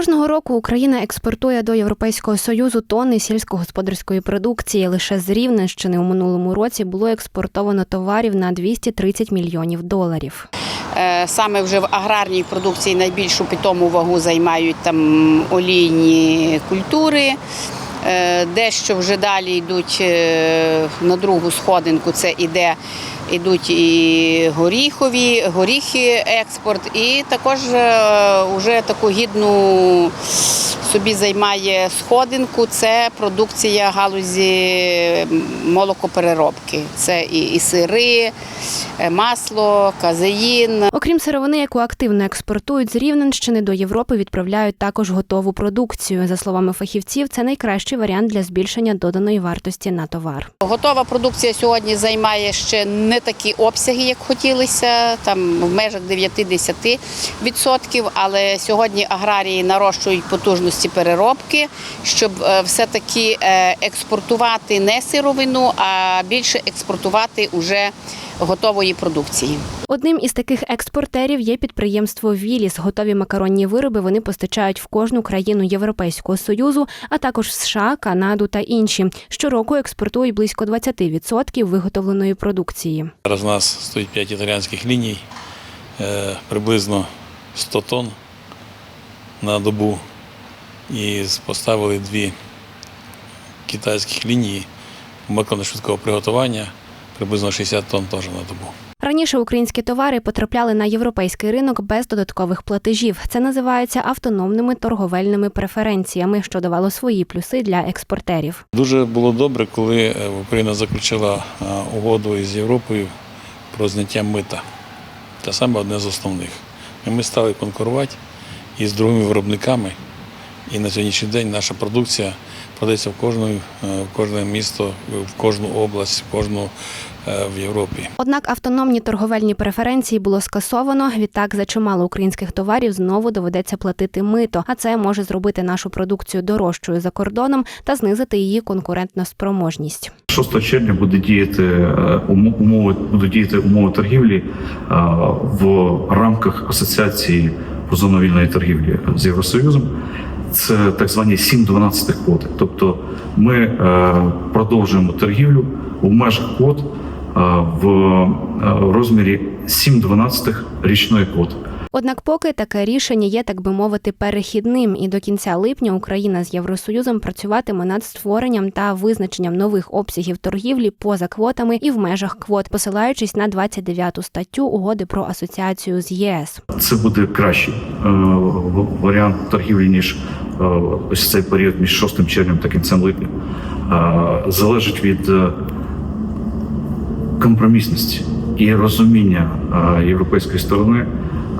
Кожного року Україна експортує до Європейського союзу тонни сільськогосподарської продукції. Лише з Рівненщини у минулому році було експортовано товарів на 230 мільйонів доларів. Е, Саме вже в аграрній продукції найбільшу питому вагу займають там олійні культури. Е, Дещо вже далі йдуть е, на другу сходинку. Це іде ідуть і горіхові, горіхи експорт, і також е, вже таку гідну собі займає сходинку. Це продукція галузі молокопереробки. Це і, і сири, е, масло, казеїн, Окрім сировини, яку активно експортують з Рівненщини до Європи, відправляють також готову продукцію. За словами фахівців, це найкращий варіант для збільшення доданої вартості на товар. Готова продукція сьогодні займає ще не такі обсяги, як хотілося, там в межах 9-10%, але сьогодні аграрії нарощують потужності переробки, щоб е, все-таки е, експортувати не сировину, а більше експортувати уже готової продукції. Одним із таких експортерів є підприємство Віліс. Готові макаронні вироби вони постачають в кожну країну Європейського союзу, а також в США, Канаду та інші. Щороку експортують близько 20% виготовленої продукції. Зараз у нас стоїть 5 італіянських ліній, е, приблизно 100 тонн на добу. І поставили дві китайських лінії виконано швидкого приготування, приблизно 60 тонн теж на добу. Раніше українські товари потрапляли на європейський ринок без додаткових платежів. Це називається автономними торговельними преференціями, що давало свої плюси для експортерів. Дуже було добре, коли е, Україна заключила е, угоду із Європою про зняття мита. Це саме одне з основних. І Ми стали конкурувати із другими виробниками. І на сьогоднішній день наша продукція продається в кожну, е, в кожне місто, в кожну область, в кожну е, в Європі. Однак автономні торговельні преференції було скасовано. Відтак за чимало українських товарів знову доведеться платити мито, а це може зробити нашу продукцію дорожчою за кордоном та знизити її конкурентну спроможність. 6 червня буде діяти е, умо- умови, будуть діяти умови торгівлі е, в рамках асоціації зону вільної торгівлі з Євросоюзом. Це так звані 7-12 квоти. Тобто ми е, продовжуємо торгівлю у межах квот е, в е, розмірі 7-12 річної квоти. Однак, поки таке рішення є, так би мовити, перехідним, і до кінця липня Україна з Євросоюзом працюватиме над створенням та визначенням нових обсягів торгівлі поза квотами і в межах квот, посилаючись на 29 статтю угоди про асоціацію з ЄС. Це буде кращий е, варіант торгівлі, ніж е, ось цей період між 6 червнем та кінцем липня. Е, залежить від е, компромісності і розуміння е, європейської сторони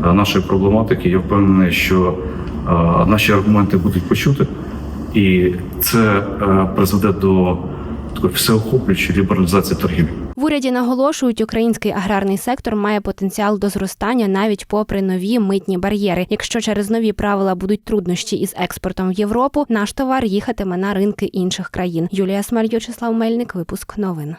нашої проблематики. Я впевнений, що е, наші аргументи будуть почути, і це е, призведе до такої всеохоплюючої лібералізації торгівлі. В уряді наголошують, український аграрний сектор має потенціал до зростання навіть попри нові митні бар'єри. Якщо через нові правила будуть труднощі із експортом в Європу, наш товар їхатиме на ринки інших країн. Юлія Смаль, Мельник, випуск новин.